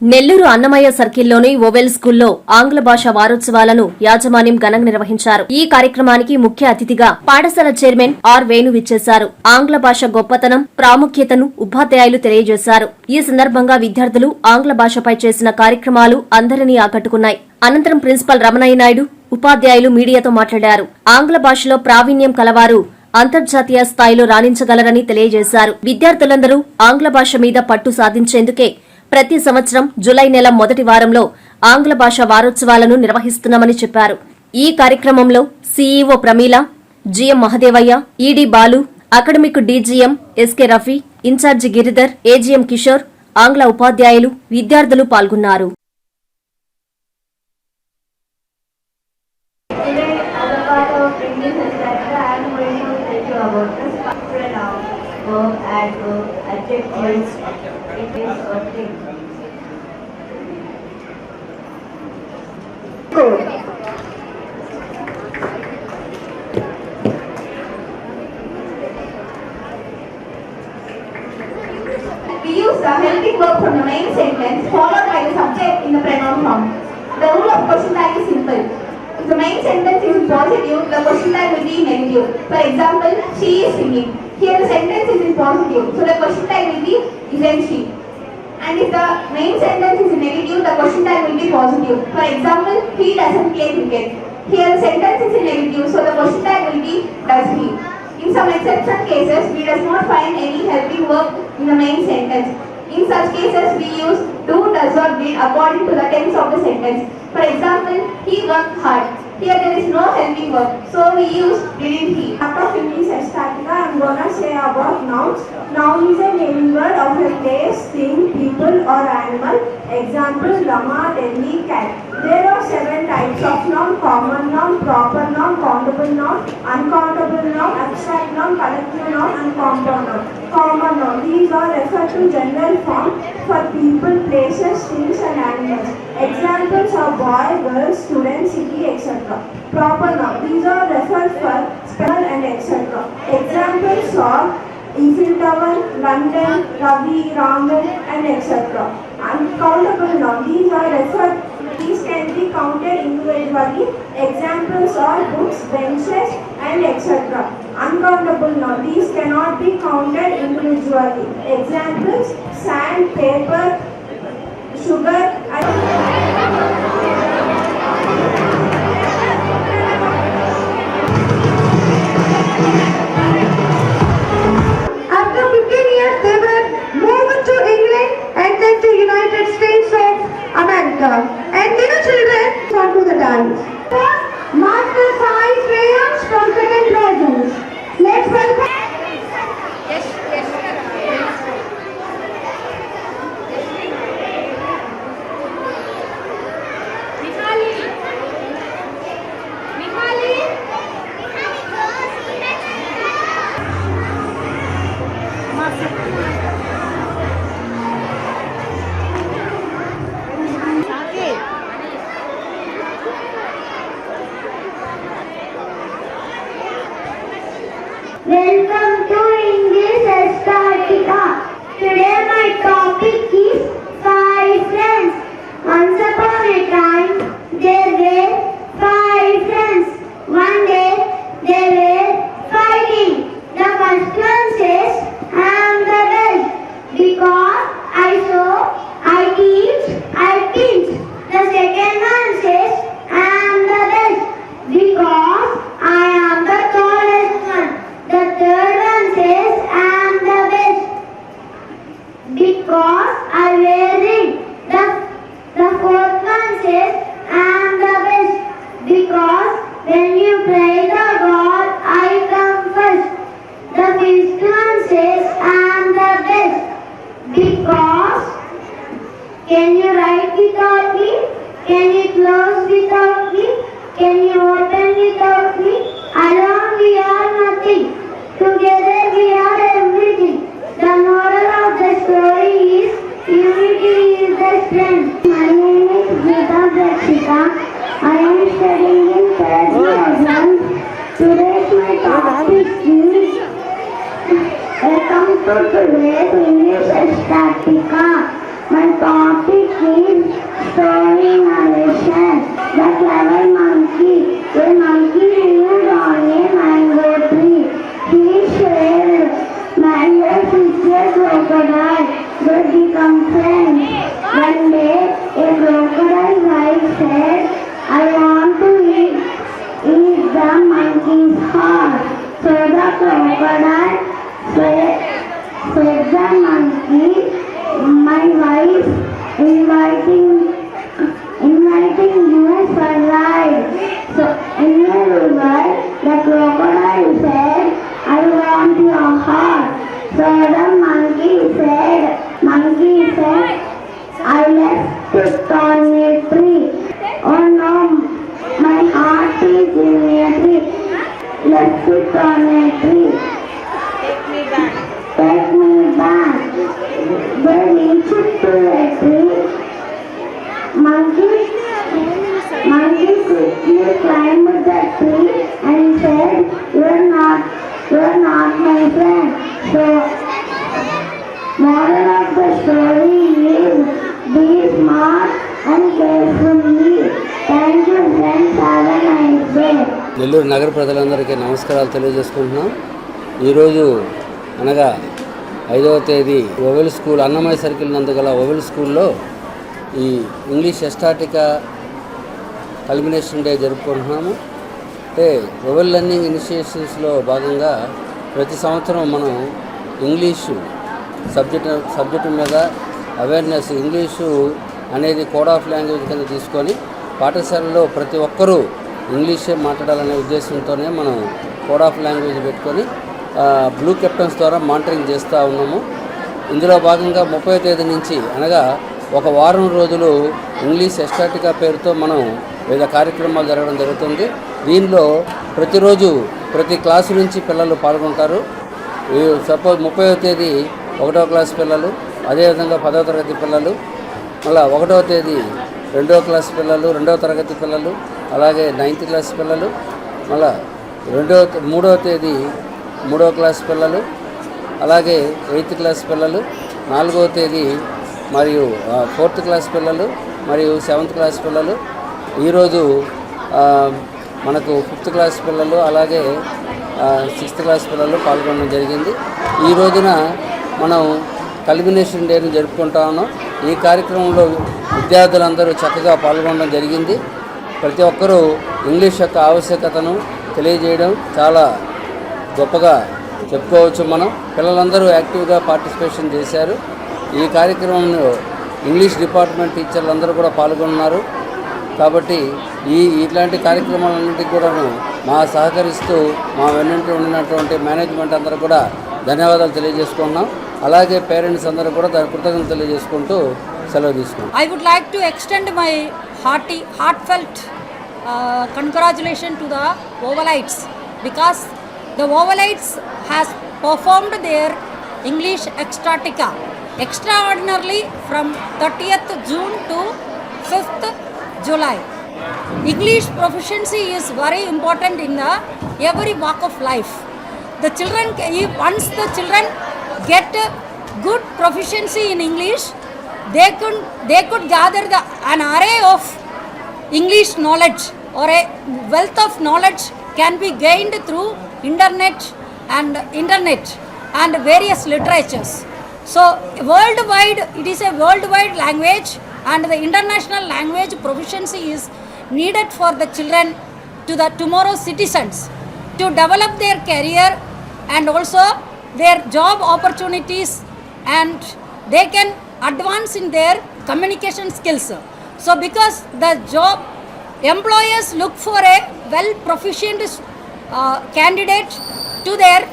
Nellore Annamayya సర్కిల్లోని oval స్కూల్లో ఆంగ్ల భాష వారోత్సవాలను యాజమాన్యం ఘనంగా నిర్వహించారు. ఈ కార్యక్రమానికి ముఖ్య అతిథిగా పాఠశాల చైర్మన్ ఆర్ వేణు విచ్చేశారు. ఆంగ్ల భాష గొప్పతనం ప్రాముఖ్యతను ఉపాధ్యాయులు తెలియజేశారు. ఈ సందర్భంగా విద్యార్థులు ఆంగ్ల భాషపై చేసిన కార్యక్రమాలు అందరినీ ఆకట్టుకున్నాయి. అనంతరం ప్రిన్సిపల్ రమణయ్య నాయుడు ఉపాధ్యాయులు మీడియాతో మాట్లాడారు. ఆంగ్ల భాషలో ప్రావీణ్యం కలవారు అంతర్జాతీయ స్థాయిలో రాణించగలరని తెలియజేశారు. విద్యార్థులందరూ ఆంగ్ల భాష మీద పట్టు సాధించేందుకే ప్రతి సంవత్సరం జులై నెల మొదటి వారంలో ఆంగ్ల భాష వారోత్సవాలను నిర్వహిస్తున్నామని చెప్పారు. ఈ కార్యక్రమంలో CEO Pramila GM Mahadevaiah ED Balu academic DGM SK Rafi incharge Giridhar AGM Kishore ఆంగ్ల ఉపాధ్యాయులు విద్యార్థులు పాల్గొన్నారు. pronoun, verb adjectives, it is a thing. The question tag will be negative. For example, she is singing. Here the sentence is in positive, so the question tag will be isn't she. And if the main sentence is negative, the question tag will be positive. For example, he doesn't play cricket. Here the sentence is in negative, so the question tag will be does he. In some exception cases, we does not find any helping verb in the main sentence. In such cases, we use do, does or did according to the tense of the sentence. For example, he worked hard. Here there is no helping verb, so we use didn't he. Of English Estatica, I am gonna say about nouns. Noun is a naming word of a place, thing, people or animal. Example, Rama, Delhi, cat. There are seven types of noun, common noun, proper noun, countable noun, uncountable noun, abstract noun, collective noun and compound noun. Common noun, these are referred to general form for people, places, things and animals. Examples are boy, girl, student, city, etc. Proper noun, these are referred for spell and etc. Examples are Eiffel Tower, London, Ravi, Raman and etc. Uncountable noun, these are referred these can be counted individually. Examples are books, benches and etc. Uncountable noun, these cannot be counted individually. Examples sand, paper, sugar and Today's my topic is to. My topic is. The clever monkey. A monkey mango tree a crocodile wife said, I want to eat, eat the monkey's heart. So the crocodile said, said the monkey, my wife inviting inviting you for ride. So in a river, the crocodile said, I want your heart. So the monkey said, monkey said, I left it on a tree. Oh no, my heart is in a tree. Left it on a tree. Take me back. They reached to a tree. Monkey, monkey quickly climbed the tree and said, "You are not, you are not my friend." So, moral of the story is be smart and carefully. Thank you, friends. Have a nice day. Nellore నగర ప్రజలందరికీ నమస్కారాలు తెలియజేసుకుంటున్నాం. ఈరోజు అనగా ఐదవ తేదీ oval school Annamayya circle నందు గల ఓవెల్ స్కూల్లో ఈ ఇంగ్లీష్ ఎస్టాటికా కల్మినేషన్ డే జరుపుకుంటున్నాము. అంటే ఓవెల్ లెర్నింగ్ ఇనిషియేషన్స్లో భాగంగా ప్రతి సంవత్సరం మనం ఇంగ్లీషు సబ్జెక్ట్ సబ్జెక్టు మీద అవేర్నెస్ ఇంగ్లీషు అనేది కోడ్ ఆఫ్ లాంగ్వేజ్ కింద తీసుకొని పాఠశాలలో ప్రతి ఒక్కరూ ఇంగ్లీషే మాట్లాడాలనే ఉద్దేశంతోనే మనం కోడ్ ఆఫ్ లాంగ్వేజ్ పెట్టుకొని బ్లూ కెప్టెన్స్ ద్వారా మానిటరింగ్ చేస్తూ ఉన్నాము. ఇందులో భాగంగా ముప్పై తేదీ నుంచి అనగా ఒక వారం రోజులు ఇంగ్లీష్ ఎస్టాటికా పేరుతో మనం వివిధ కార్యక్రమాలు జరగడం జరుగుతుంది. దీనిలో ప్రతిరోజు ప్రతి క్లాసు నుంచి పిల్లలు పాల్గొంటారు. సపోజ్ ముప్పైవ తేదీ ఒకటో క్లాస్ పిల్లలు అదేవిధంగా పదవ తరగతి పిల్లలు మళ్ళీ ఒకటవ తేదీ రెండవ క్లాస్ పిల్లలు రెండవ తరగతి పిల్లలు అలాగే నైన్త్ క్లాస్ పిల్లలు మళ్ళా రెండవ మూడవ తేదీ మూడవ క్లాస్ పిల్లలు అలాగే ఎయిత్ క్లాస్ పిల్లలు నాలుగవ తేదీ మరియు ఫోర్త్ క్లాస్ పిల్లలు మరియు సెవెంత్ క్లాస్ పిల్లలు. ఈరోజు మనకు ఫిఫ్త్ క్లాస్ పిల్లలు అలాగే సిక్స్త్ క్లాస్ పిల్లలు పాల్గొనడం జరిగింది. ఈ రోజున మనం కల్మినేషన్ డేని జరుపుకుంటా ఉన్నాం. ఈ కార్యక్రమంలో విద్యార్థులందరూ చక్కగా పాల్గొనడం జరిగింది. ప్రతి ఒక్కరూ ఇంగ్లీష్ యొక్క ఆవశ్యకతను తెలియజేయడం చాలా గొప్పగా చెప్పుకోవచ్చు మనం. పిల్లలందరూ యాక్టివ్గా పార్టిసిపేషన్ చేశారు. ఈ కార్యక్రమంలో ఇంగ్లీష్ డిపార్ట్మెంట్ టీచర్లు అందరూ కూడా పాల్గొన్నారు. కాబట్టి ఈ ఇట్లాంటి కార్యక్రమాలన్నింటికి కూడాను మా సహకరిస్తూ మా వెన్నంటి ఉండినటువంటి మేనేజ్మెంట్ అందరూ కూడా ధన్యవాదాలు తెలియజేసుకున్నాం అలాగే పేరెంట్స్ అందరూ కూడా దాని కృతజ్ఞతలు తెలియజేసుకుంటూ సెలవు తీసుకున్నాం I would like to extend my hearty, heartfelt uh, congratulations to the Ovalites because the Ovalites has performed their English Extratica extraordinarily from 30th June to 5th July. English proficiency is very important in the every walk of life. The children, if once the children get a good proficiency in English, they could they could gather the an array of English knowledge or a wealth of knowledge can be gained through internet and internet and various literatures. So worldwide, it is a worldwide language and the international language proficiency is needed for the children to the tomorrow's citizens to develop their career and also their job opportunities and they can advance in their communication skills. So because the job employers look for a well proficient uh, candidate to their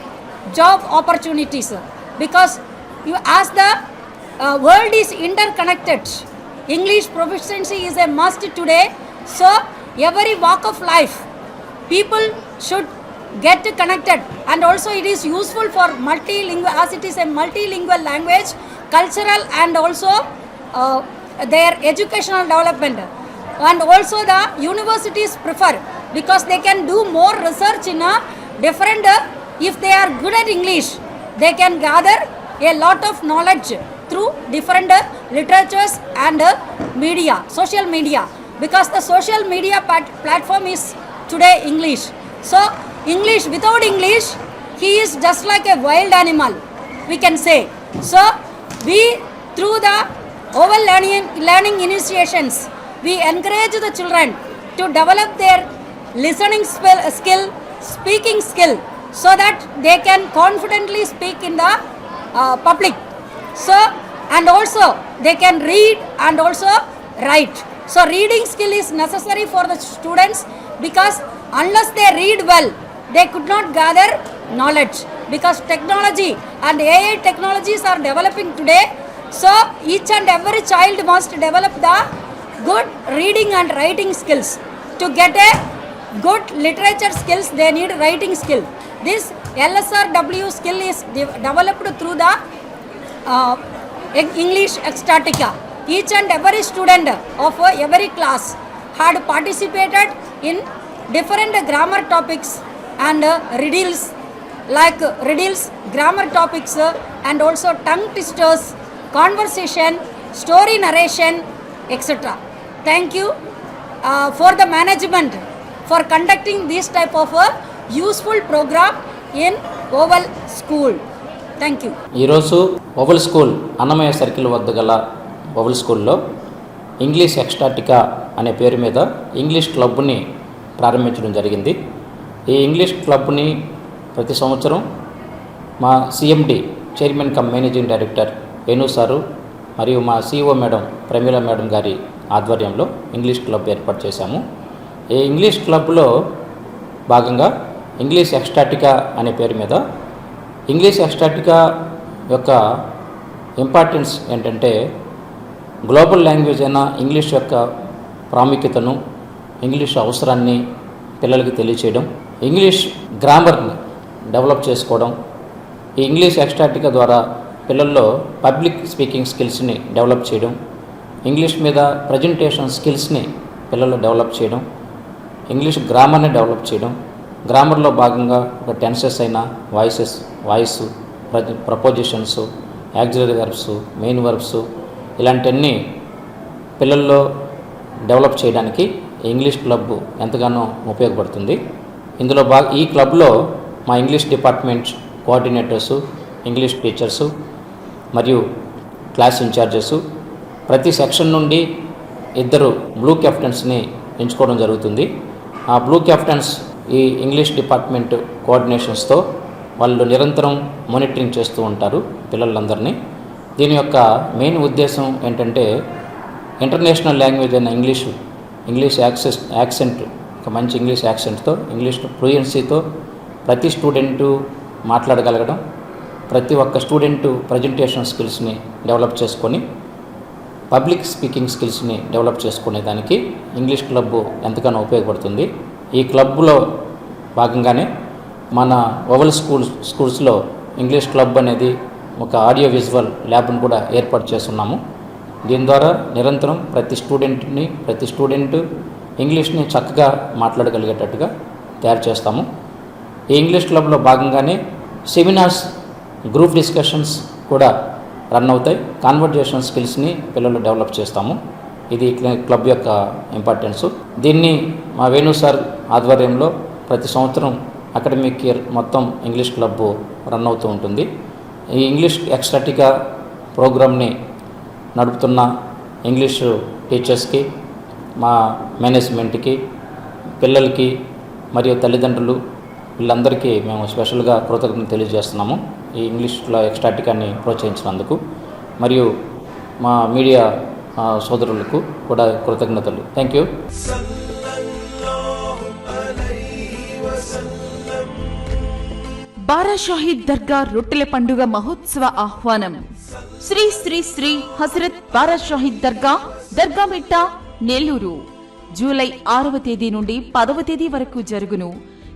job opportunities because you as the uh, world is interconnected english proficiency is a must today so every walk of life people should get connected. And also it is useful for multilingual as it is a multilingual language cultural and also uh, their educational development. And also the universities prefer because they can do more research in a different uh, if they are good at english they can gather a lot of knowledge through different uh, literatures and uh, media, social media, because the social media platform is today English. So, English, without English, he is just like a wild animal, we can say. So, we, through the oral learning, learning initiations, we encourage the children to develop their listening skill, speaking skill, so that they can confidently speak in the uh, public. So, and also they can read and also write. So, reading skill is necessary for the students because unless they read well, they could not gather knowledge because technology and AI technologies are developing today. So, each and every child must develop the good reading and writing skills. To get a good literature skills, they need writing skill. This LSRW skill is de- developed through the uh, English Extatica. Each and every student of every class had participated in different grammar topics and riddles like riddles grammar topics and also tongue twisters conversation story narration etcetera thank you for the management for conducting this type of useful program in Oval school thank you ఈరోజు oval school Annamayya circle వద్ద గల oval స్కూల్లో English ఎక్స్ట్రాటికా అనే పేరు మీద English క్లబ్ని ప్రారంభించడం జరిగింది. ఈ ఇంగ్లీష్ క్లబ్ని ప్రతి సంవత్సరం మా CMD chairman cum managing director Venu sir మరియు మా సిఇఓ మేడం ప్రమీల మేడం గారి ఆధ్వర్యంలో ఇంగ్లీష్ క్లబ్ ఏర్పాటు చేశాము. ఈ ఇంగ్లీష్ క్లబ్లో భాగంగా ఇంగ్లీష్ ఎక్స్టాటికా అనే పేరు మీద ఇంగ్లీష్ ఎక్స్టాటికా యొక్క ఇంపార్టెన్స్ ఏంటంటే గ్లోబల్ లాంగ్వేజ్ అయిన ఇంగ్లీష్ యొక్క ప్రాముఖ్యతను ఇంగ్లీష్ అవసరాన్ని పిల్లలకి తెలియచేయడం ఇంగ్లీష్ గ్రామర్ని డెవలప్ చేసుకోవడం ఈ ఇంగ్లీష్ ఎక్స్ట్రాటికా ద్వారా పిల్లల్లో పబ్లిక్ స్పీకింగ్ స్కిల్స్ని డెవలప్ చేయడం ఇంగ్లీష్ మీద ప్రజెంటేషన్ స్కిల్స్ని పిల్లల్లో డెవలప్ చేయడం ఇంగ్లీష్ గ్రామర్ని డెవలప్ చేయడం గ్రామర్లో భాగంగా ఒక టెన్సెస్ అయిన voices voice prepositions auxiliary verbs main verbs ఇలాంటివన్నీ పిల్లల్లో డెవలప్ చేయడానికి ఇంగ్లీష్ క్లబ్ ఎంతగానో ఉపయోగపడుతుంది. ఇందులో బాగా ఈ క్లబ్లో మా English department coordinators English teachers మరియు క్లాస్ ఇన్ఛార్జెస్ ప్రతి సెక్షన్ నుండి ఇద్దరు బ్లూ కెప్టెన్స్ని ఎంచుకోవడం జరుగుతుంది. ఆ బ్లూ కెప్టెన్స్ ఈ ఇంగ్లీష్ డిపార్ట్మెంట్ కోఆర్డినేషన్స్తో వాళ్ళు నిరంతరం మానిటరింగ్ చేస్తూ ఉంటారు పిల్లలందరినీ. దీని యొక్క మెయిన్ ఉద్దేశం ఏంటంటే ఇంటర్నేషనల్ లాంగ్వేజ్ అయిన ఇంగ్లీషు ఇంగ్లీష్ యాక్సెస్ యాక్సెంట్ ఒక మంచి ఇంగ్లీష్ యాక్సెంట్తో ఇంగ్లీష్ ఫ్లూయెన్సీతో ప్రతి స్టూడెంటు మాట్లాడగలగడం ప్రతి ఒక్క స్టూడెంటు ప్రజెంటేషన్ స్కిల్స్ని డెవలప్ చేసుకొని పబ్లిక్ స్పీకింగ్ స్కిల్స్ని డెవలప్ చేసుకునే దానికి ఇంగ్లీష్ క్లబ్ ఎంతగానో ఉపయోగపడుతుంది. ఈ క్లబ్లో భాగంగానే మన ఓవల్ స్కూల్ స్కూల్స్లో ఇంగ్లీష్ క్లబ్ అనేది ఒక ఆడియో విజువల్ ల్యాబ్ను కూడా ఏర్పాటు చేస్తున్నాము. దీని ద్వారా నిరంతరం ప్రతి స్టూడెంట్ని ప్రతి స్టూడెంట్ ఇంగ్లీష్ని చక్కగా మాట్లాడగలిగేటట్టుగా తయారు చేస్తాము. ఈ ఇంగ్లీష్ క్లబ్లో భాగంగానే సెమినార్స్ గ్రూప్ డిస్కషన్స్ కూడా రన్ అవుతాయి. కాన్వర్జేషన్ స్కిల్స్ని పిల్లలు డెవలప్ చేస్తాము. ఇది క్లబ్ యొక్క ఇంపార్టెన్స్. దీన్ని మా వేణు సార్ ఆధ్వర్యంలో ప్రతి సంవత్సరం అకాడమిక్ ఇయర్ మొత్తం ఇంగ్లీష్ క్లబ్ రన్ అవుతూ ఉంటుంది. ఈ ఇంగ్లీష్ ఎక్స్ట్రాటికా ప్రోగ్రామ్ని నడుపుతున్న ఇంగ్లీష్ టీచర్స్కి మా మేనేజ్మెంట్కి పిల్లలకి మరియు తల్లిదండ్రులు వీళ్ళందరికీ మేము స్పెషల్గా కృతజ్ఞతలు తెలియజేస్తున్నాము ఈ ఇంగ్లీష్లో ఎక్స్ట్రాటికాన్ని ప్రోత్సహించినందుకు. మరియు మా మీడియా సోదరులకు కూడా కృతజ్ఞతలు. Thank you. బారా షాహీద్ దర్గా రొట్టెల పండుగ మహోత్సవ ఆహ్వానం. శ్రీ శ్రీ శ్రీ హజరత్ బారాషాహిద్ దర్గా దర్గా మిట్ట నెల్లూరు జూలై ఆరవ తేదీ నుండి పదవ తేదీ వరకు జరుగును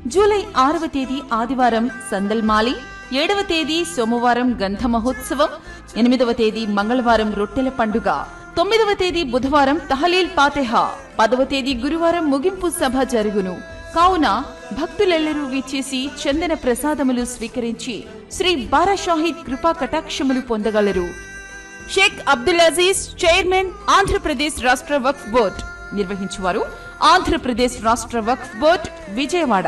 జూలై ఆరవ తేదీ ఆదివారం సందల్మాలి ఏడవ తేదీ సోమవారం గంధ మహోత్సవం ఎనిమిదవ తేదీ మంగళవారం రొట్టెల పండుగ తొమ్మిదవ తేదీ బుధవారం తహలీల్ పాతెహ పదవ తేదీ గురువారం ముగింపు సభ జరుగును కావున భక్తులెల్లరూ విచ్చేసి చందన ప్రసాదములు స్వీకరించి శ్రీ బారాషాహిద్ కృపా కటాక్షములు పొందగలరు. షేక్ అబ్దుల్ అజీజ్ చైర్మన్ ఆంధ్రప్రదేశ్ రాష్ట్ర వక్ఫ్ బోర్డ్ నిర్వహించువారు ఆంధ్రప్రదేశ్ రాష్ట్ర వక్ఫ్ బోర్డ్ విజయవాడ.